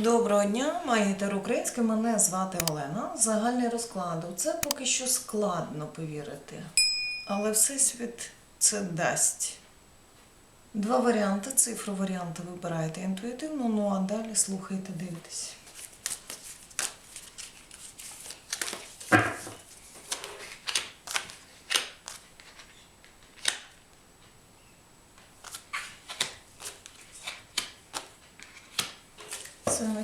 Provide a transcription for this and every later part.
Доброго дня, маєте український, Мене звати Олена. Загальний розклад. Це поки що складно повірити. Але Всесвіт це дасть. Два варіанти, цифру варіанти вибираєте інтуїтивно, ну а далі слухайте, дивитесь.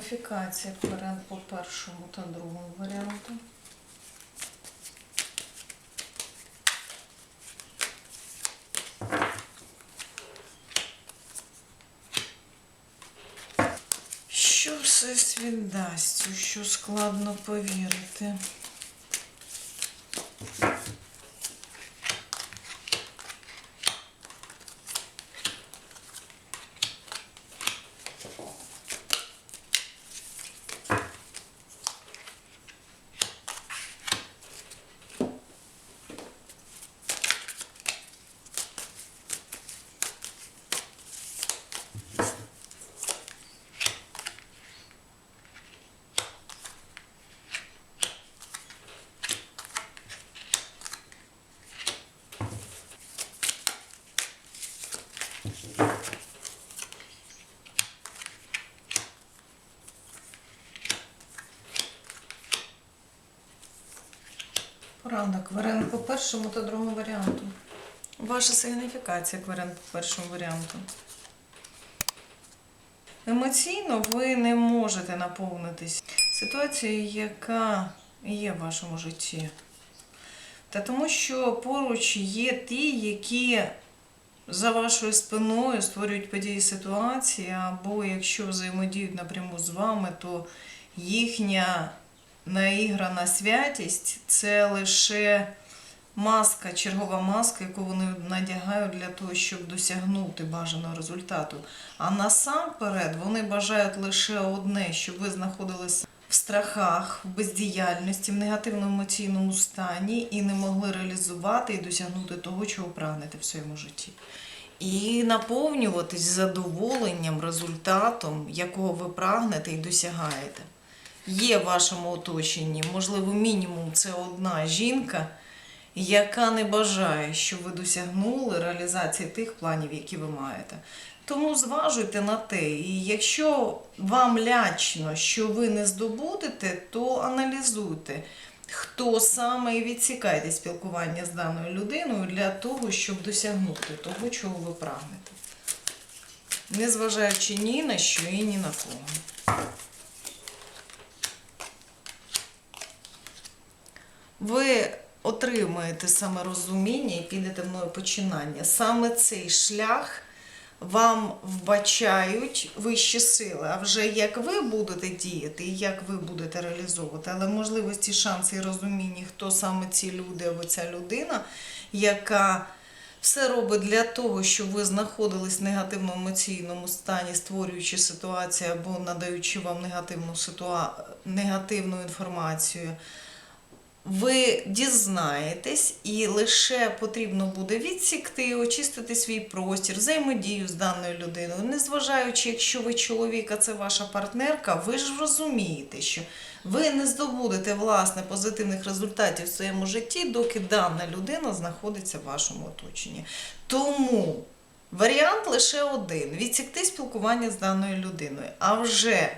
Це уніфікація по першому та другому варіанту. Що все світ дасть, у що складно повірити? Порада, кварен по першому та другому варіанту. Ваша сигніфікація кварен по першому варіанту. Емоційно ви не можете наповнитись ситуацією, яка є в вашому житті. Та тому що поруч є ті, які за вашою спиною створюють події ситуації, або якщо взаємодіють напряму з вами, то їхня наіграна святість це лише маска, чергова маска, яку вони надягають для того, щоб досягнути бажаного результату. А насамперед вони бажають лише одне, щоб ви знаходились в страхах, в бездіяльності, в негативному емоційному стані і не могли реалізувати і досягнути того, чого прагнете в своєму житті. І наповнюватись задоволенням, результатом, якого ви прагнете і досягаєте. Є в вашому оточенні, можливо, мінімум це одна жінка, яка не бажає, щоб ви досягнули реалізації тих планів, які ви маєте. Тому зважуйте на те, і якщо вам лячно, що ви не здобудете, то аналізуйте, хто саме і відсікайте спілкування з даною людиною для того, щоб досягнути того, чого ви прагнете. Незважаючи ні на що і ні на кого. Ви отримаєте саме розуміння і підете в мною починання. Саме цей шлях вам вбачають вищі сили. А вже як ви будете діяти і як ви будете реалізовувати, але можливості, шанси і розуміння, хто саме ці люди або ця людина, яка все робить для того, щоб ви знаходились в негативному емоційному стані, створюючи ситуацію або надаючи вам негативну, ситуа... негативну інформацію ви дізнаєтесь, і лише потрібно буде відсікти, очистити свій простір, взаємодію з даною людиною. Незважаючи, якщо ви чоловік, а це ваша партнерка, ви ж розумієте, що ви не здобудете власне позитивних результатів в своєму житті, доки дана людина знаходиться в вашому оточенні. Тому варіант лише один: відсікти спілкування з даною людиною. А вже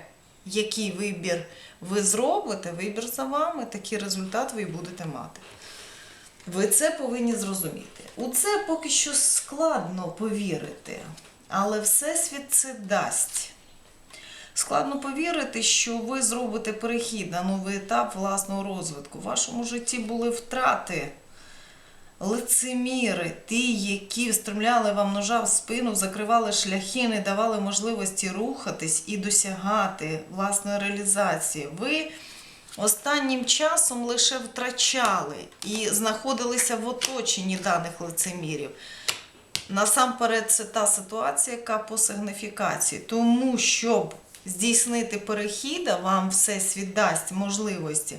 який вибір ви зробите, вибір за вами, такий результат ви і будете мати. Ви це повинні зрозуміти. У це поки що складно повірити, але Всесвіт це дасть. Складно повірити, що ви зробите перехід на новий етап власного розвитку. В вашому житті були втрати лицеміри, ті, які встромляли вам ножа в спину, закривали шляхи, не давали можливості рухатись і досягати власної реалізації. Ви останнім часом лише втрачали і знаходилися в оточенні даних лицемірів. Насамперед, це та ситуація, яка по сигніфікації. Тому, щоб здійснити перехід, вам все світ дасть можливості.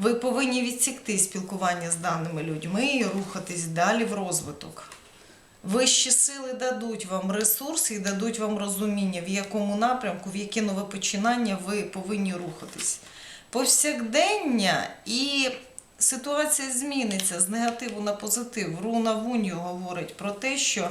Ви повинні відсікти спілкування з даними людьми і рухатись далі в розвиток. Вищі сили дадуть вам ресурси і дадуть вам розуміння, в якому напрямку, в яке нове починання ви повинні рухатись. Повсякдення і ситуація зміниться з негативу на позитив. Руна Вунью говорить про те, що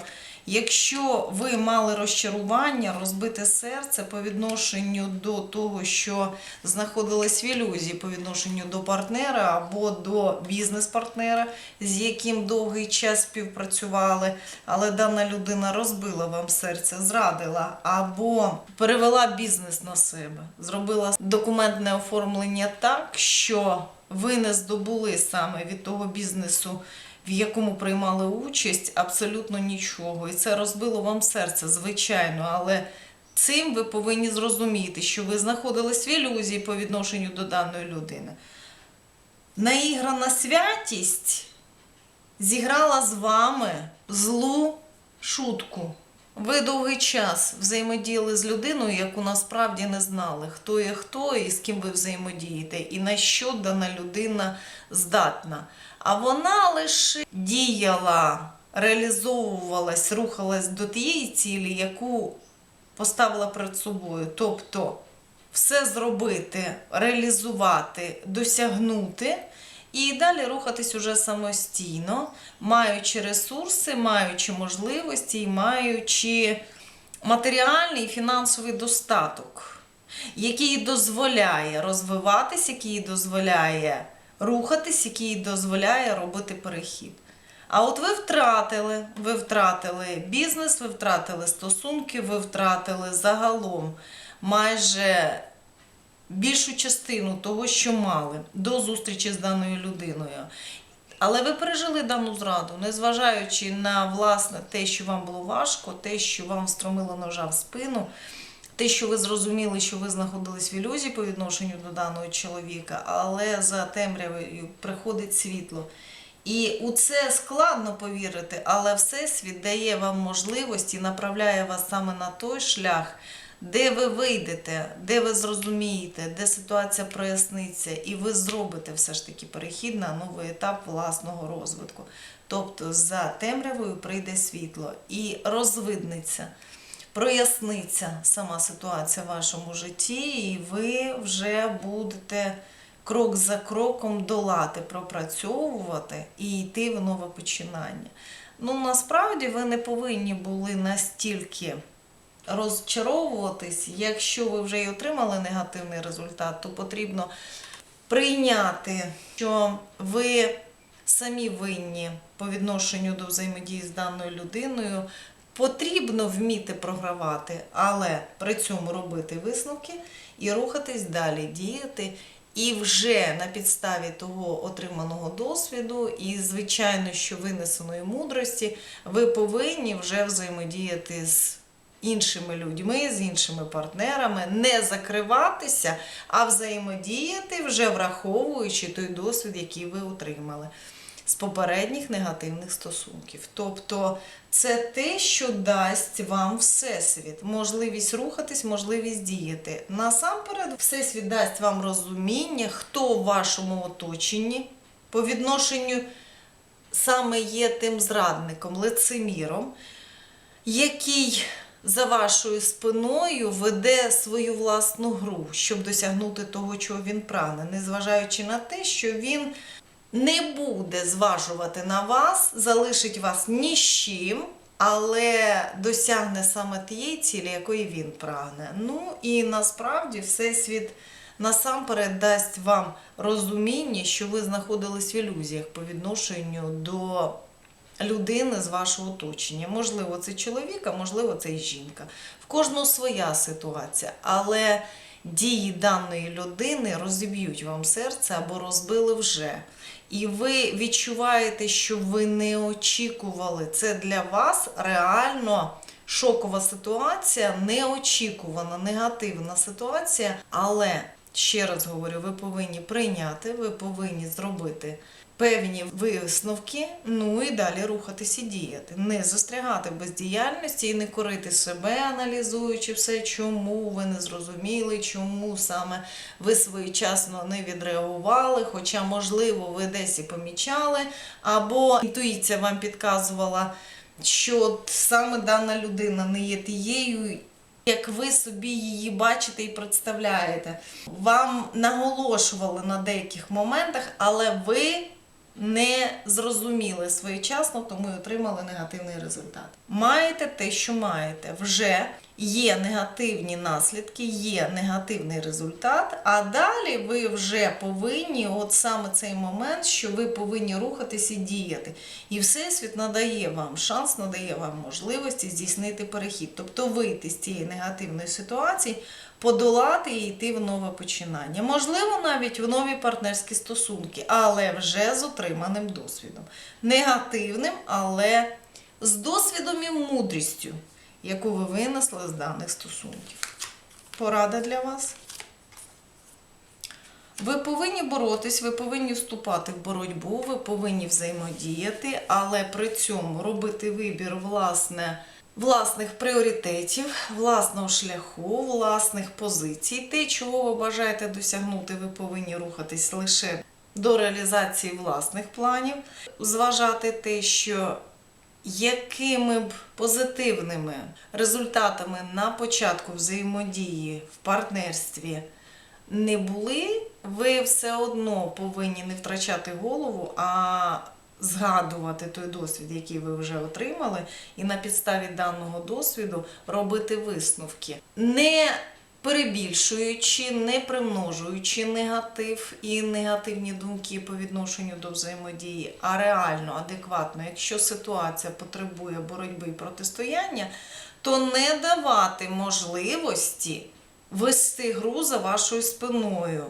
якщо ви мали розчарування, розбите серце по відношенню до того, що знаходились в ілюзії по відношенню до партнера або до бізнес-партнера, з яким довгий час співпрацювали, але дана людина розбила вам серце, зрадила або перевела бізнес на себе, зробила документне оформлення так, що ви не здобули саме від того бізнесу, в якому приймали участь, абсолютно нічого. І це розбило вам серце, звичайно, але цим ви повинні зрозуміти, що ви знаходились в ілюзії по відношенню до даної людини. Наіграна святість зіграла з вами злу шутку. Ви довгий час взаємодіяли з людиною, яку насправді не знали, хто є хто і з ким ви взаємодієте, і на що дана людина здатна. А вона лише діяла, реалізовувалась, рухалась до тієї цілі, яку поставила перед собою. Тобто все зробити, реалізувати, досягнути. І далі рухатись уже самостійно, маючи ресурси, маючи можливості і маючи матеріальний і фінансовий достаток, який дозволяє розвиватись, який дозволяє рухатись, який дозволяє робити перехід. А от ви втратили, ви втратили бізнес, ви втратили стосунки, ви втратили загалом майже більшу частину того, що мали до зустрічі з даною людиною. Але ви пережили дану зраду, незважаючи на власне те, що вам було важко, те, що вам встромило ножа в спину, те, що ви зрозуміли, що ви знаходились в ілюзії по відношенню до даного чоловіка, але за темрявою приходить світло. І у це складно повірити, але Всесвіт дає вам можливість направляє вас саме на той шлях, де ви вийдете, де ви зрозумієте, де ситуація проясниться, і ви зробите все ж таки перехід на новий етап власного розвитку. Тобто за темрявою прийде світло і розвиднеться, проясниться сама ситуація в вашому житті, і ви вже будете крок за кроком долати, пропрацьовувати і йти в нове починання. Ну, насправді ви не повинні були настільки розчаровуватись, якщо ви вже й отримали негативний результат, то потрібно прийняти, що ви самі винні по відношенню до взаємодії з даною людиною. Потрібно вміти програвати, але при цьому робити висновки і рухатись далі, діяти. І вже на підставі того отриманого досвіду і, звичайно, що винесеної мудрості, ви повинні вже взаємодіяти з іншими людьми, з іншими партнерами, не закриватися, а взаємодіяти, вже враховуючи той досвід, який ви отримали з попередніх негативних стосунків. Тобто це те, що дасть вам Всесвіт, можливість рухатись, можливість діяти. Насамперед, Всесвіт дасть вам розуміння, хто в вашому оточенні по відношенню саме є тим зрадником, лицеміром, який за вашою спиною веде свою власну гру, щоб досягнути того, чого він прагне, незважаючи на те, що він не буде зважувати на вас, залишить вас ні з чим, але досягне саме тієї цілі, якої він прагне. Ну і насправді Всесвіт насамперед дасть вам розуміння, що ви знаходились в ілюзіях по відношенню до людини з вашого оточення. Можливо, це чоловік, а можливо, це і жінка. В кожного своя ситуація, але дії даної людини розіб'ють вам серце або розбили вже. І ви відчуваєте, що ви не очікували. Це для вас реально шокова ситуація, неочікувана, негативна ситуація. Але ще раз говорю, ви повинні прийняти, ви повинні зробити певні висновки, ну і далі рухатись і діяти. Не застрягати в бездіяльності і не корити себе, аналізуючи все, чому ви не зрозуміли, чому саме ви своєчасно не відреагували, хоча, можливо, ви десь і помічали, або інтуїція вам підказувала. що саме дана людина не є тією, як ви собі її бачите і представляєте. Вам наголошували на деяких моментах, але ви не зрозуміли своєчасно, тому і отримали негативний результат. Маєте те, що маєте. Вже є негативні наслідки, є негативний результат, а далі ви вже повинні, от саме цей момент, що ви повинні рухатись і діяти. І Всесвіт надає вам шанс, надає вам можливості здійснити перехід, тобто вийти з цієї негативної ситуації, подолати і йти в нове починання. Можливо, навіть в нові партнерські стосунки, але вже з отриманим досвідом. Негативним, але з досвідом і мудрістю, яку ви винесли з даних стосунків. Порада для вас. Ви повинні боротись, ви повинні вступати в боротьбу, ви повинні взаємодіяти, але при цьому робити вибір власне, власних пріоритетів, власного шляху, власних позицій. Те, чого ви бажаєте досягнути, ви повинні рухатись лише до реалізації власних планів, зважати те, що якими б позитивними результатами на початку взаємодії в партнерстві не були, ви все одно повинні не втрачати голову, а згадувати той досвід, який ви вже отримали, і на підставі даного досвіду робити висновки. Не перебільшуючи, не примножуючи негатив і негативні думки по відношенню до взаємодії, а реально, адекватно, якщо ситуація потребує боротьби і протистояння, то не давати можливості вести гру за вашою спиною,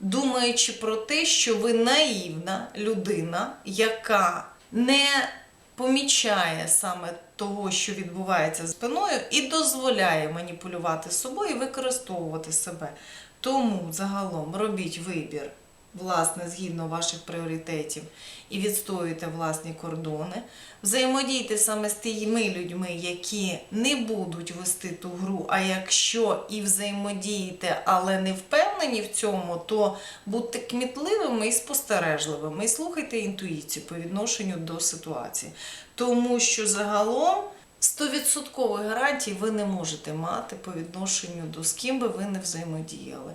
думаючи про те, що ви наївна людина, яка не помічає саме того, що відбувається з спиною, і дозволяє маніпулювати собою і використовувати себе. Тому загалом робіть вибір, власне, згідно ваших пріоритетів, і відстоюйте власні кордони. Взаємодійте саме з тими людьми, які не будуть вести ту гру. А якщо і взаємодієте, але не впевнені в цьому, то будьте кмітливими і спостережливими, і слухайте інтуїцію по відношенню до ситуації. Тому що загалом 100% гарантій ви не можете мати по відношенню до з ким би ви не взаємодіяли.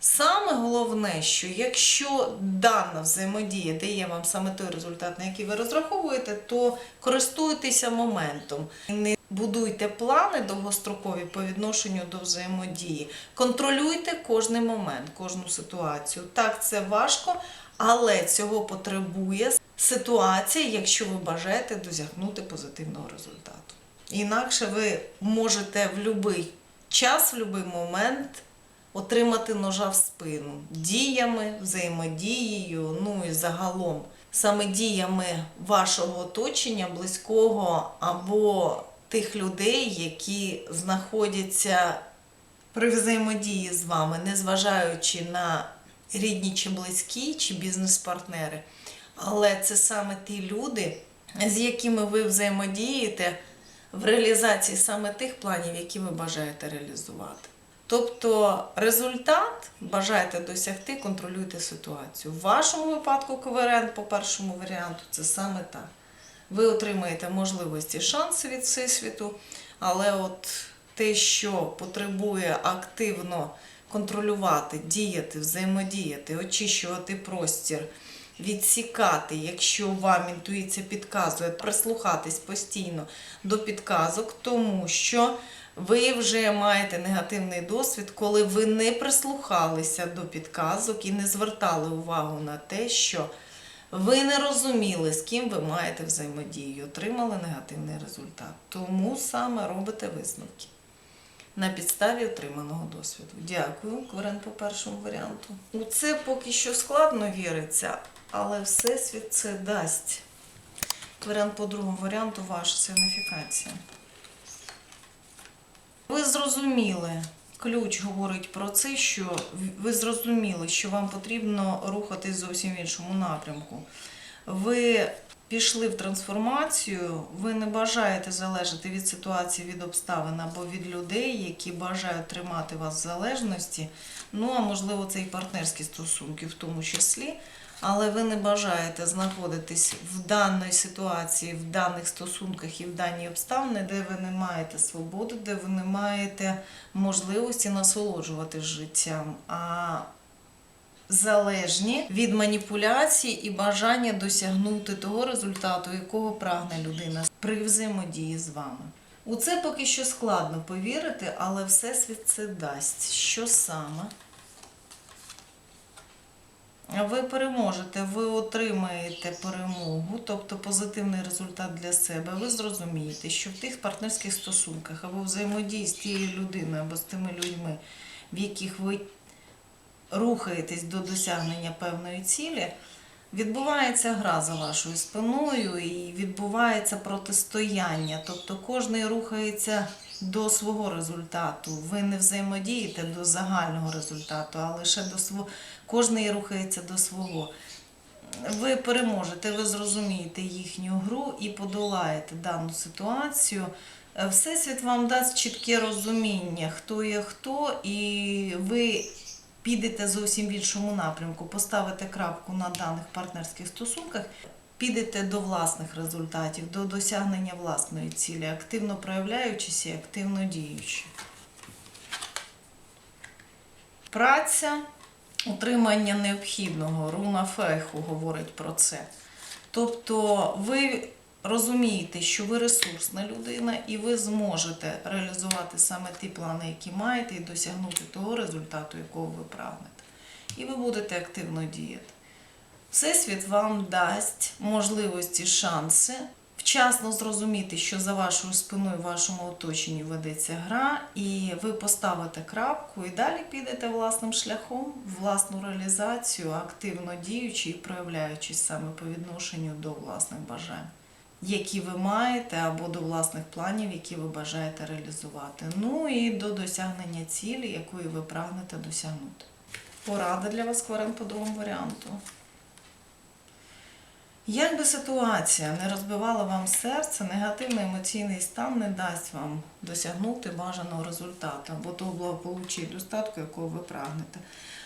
Саме головне, що якщо дана взаємодія дає вам саме той результат, на який ви розраховуєте, то користуйтеся моментом. Не будуйте плани довгострокові по відношенню до взаємодії. Контролюйте кожний момент, кожну ситуацію. Так, це важко, але цього потребує ситуація, якщо ви бажаєте досягнути позитивного результату. Інакше ви можете в будь-який час, в будь-який момент отримати ножа в спину діями, взаємодією, ну і загалом саме діями вашого оточення, близького або тих людей, які знаходяться при взаємодії з вами, незважаючи на рідні чи близькі, чи бізнес-партнери. Але це саме ті люди, з якими ви взаємодієте в реалізації саме тих планів, які ви бажаєте реалізувати. Тобто результат бажаєте досягти, контролюйте ситуацію. В вашому випадку КВРН по першому варіанту це саме так. Ви отримаєте можливості, шанси від всесвіту, але от те, що потребує активно контролювати, діяти, взаємодіяти, очищувати простір, відсікати, якщо вам інтуїція підказує, прислухатись постійно до підказок, тому що ви вже маєте негативний досвід, коли ви не прислухалися до підказок і не звертали увагу на те, що ви не розуміли, з ким ви маєте взаємодію, отримали негативний результат. Тому саме робите висновки на підставі отриманого досвіду. Дякую, Кварен, по першому варіанту. У це поки що складно віриться, але Всесвіт це дасть. Варіант по другому варіанту ваша сигніфікація. Ви зрозуміли, ключ говорить про це, що ви зрозуміли, що вам потрібно рухатись зовсім в іншому напрямку. Ви пішли в трансформацію, ви не бажаєте залежати від ситуації, від обставин або від людей, які бажають тримати вас в залежності. Ну, а можливо, це і партнерські стосунки в тому числі. Але ви не бажаєте знаходитись в даній ситуації, в даних стосунках і в даній обставини, де ви не маєте свободи, де ви не маєте можливості насолоджуватись життям, а залежні від маніпуляцій і бажання досягнути того результату, якого прагне людина при взаємодії з вами. У це поки що складно повірити, але Всесвіт це дасть. Що саме? Ви переможете, ви отримаєте перемогу, тобто позитивний результат для себе. Ви зрозумієте, що в тих партнерських стосунках або взаємодії з тією людиною, або з тими людьми, в яких ви рухаєтесь до досягнення певної цілі, відбувається гра за вашою спиною і відбувається протистояння. Тобто кожний рухається до свого результату. Ви не взаємодієте до загального результату, а лише до свого. Кожний рухається до свого. Ви переможете, ви зрозумієте їхню гру і подолаєте дану ситуацію. Е, Всесвіт вам дасть чітке розуміння, хто є хто, і ви підете зовсім в іншому напрямку, поставите крапку на даних партнерських стосунках, підете до власних результатів, до досягнення власної цілі, активно проявляючись і активно діючи. Праця, утримання необхідного, руна фейху говорить про це. Тобто ви розумієте, що ви ресурсна людина, і ви зможете реалізувати саме ті плани, які маєте, і досягнути того результату, якого ви прагнете. І ви будете активно діяти. Всесвіт вам дасть можливості, шанси вчасно зрозуміти, що за вашою спиною, в вашому оточенні ведеться гра, і ви поставите крапку і далі підете власним шляхом, власну реалізацію, активно діючи і проявляючись саме по відношенню до власних бажань, які ви маєте, або до власних планів, які ви бажаєте реалізувати. Ну і до досягнення цілі, якої ви прагнете досягнути. Порада для вас кварен по другому варіанту. Як би ситуація не розбивала вам серце, негативний емоційний стан не дасть вам досягнути бажаного результату або того благополуччя і достатку, якого ви прагнете.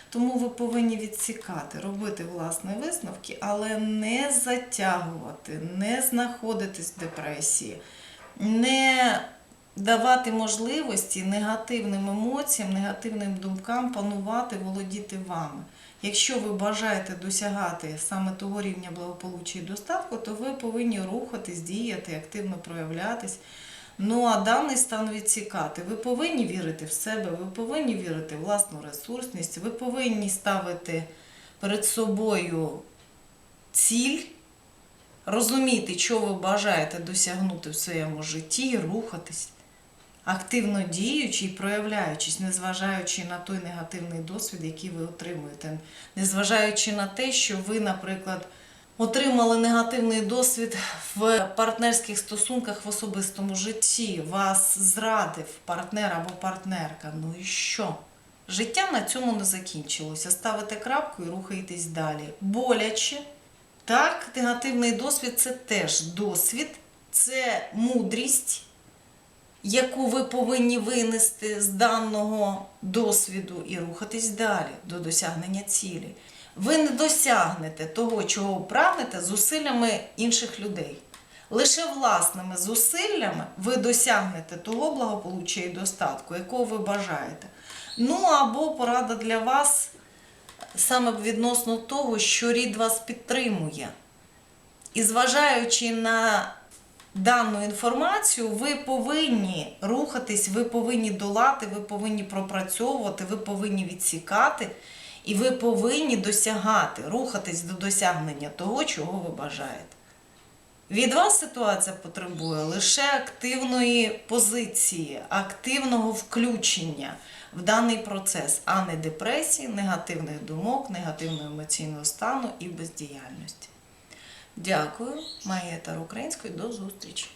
Тому ви повинні відсікати, робити власні висновки, але не затягувати, не знаходитись в депресії, не давати можливості негативним емоціям, негативним думкам панувати, володіти вами. Якщо ви бажаєте досягати саме того рівня благополуччя і достатку, то ви повинні рухатись, діяти, активно проявлятись. Ну а даний стан відсікати. Ви повинні вірити в себе, ви повинні вірити в власну ресурсність, ви повинні ставити перед собою ціль, розуміти, що ви бажаєте досягнути в своєму житті, рухатись активно діючи і проявляючись, незважаючи на той негативний досвід, який ви отримуєте, незважаючи на те, що ви, наприклад, отримали негативний досвід в партнерських стосунках в особистому житті, вас зрадив партнер або партнерка. Ну і що? Життя на цьому не закінчилося. Ставите крапку і рухаєтесь далі. Боляче. Так, негативний досвід це теж досвід, це мудрість яку ви повинні винести з даного досвіду і рухатись далі до досягнення цілі. Ви не досягнете того, чого прагнете, зусиллями інших людей. Лише власними зусиллями ви досягнете того благополуччя і достатку, якого ви бажаєте. Ну або порада для вас саме відносно того, що рід вас підтримує. І зважаючи на дану інформацію, ви повинні рухатись, ви повинні долати, ви повинні пропрацьовувати, ви повинні відсікати, і ви повинні досягати, рухатись до досягнення того, чого ви бажаєте. Від вас ситуація потребує лише активної позиції, активного включення в даний процес, а не депресії, негативних думок, негативного емоційного стану і бездіяльності. Дякую, Майя Української. До зустрічі!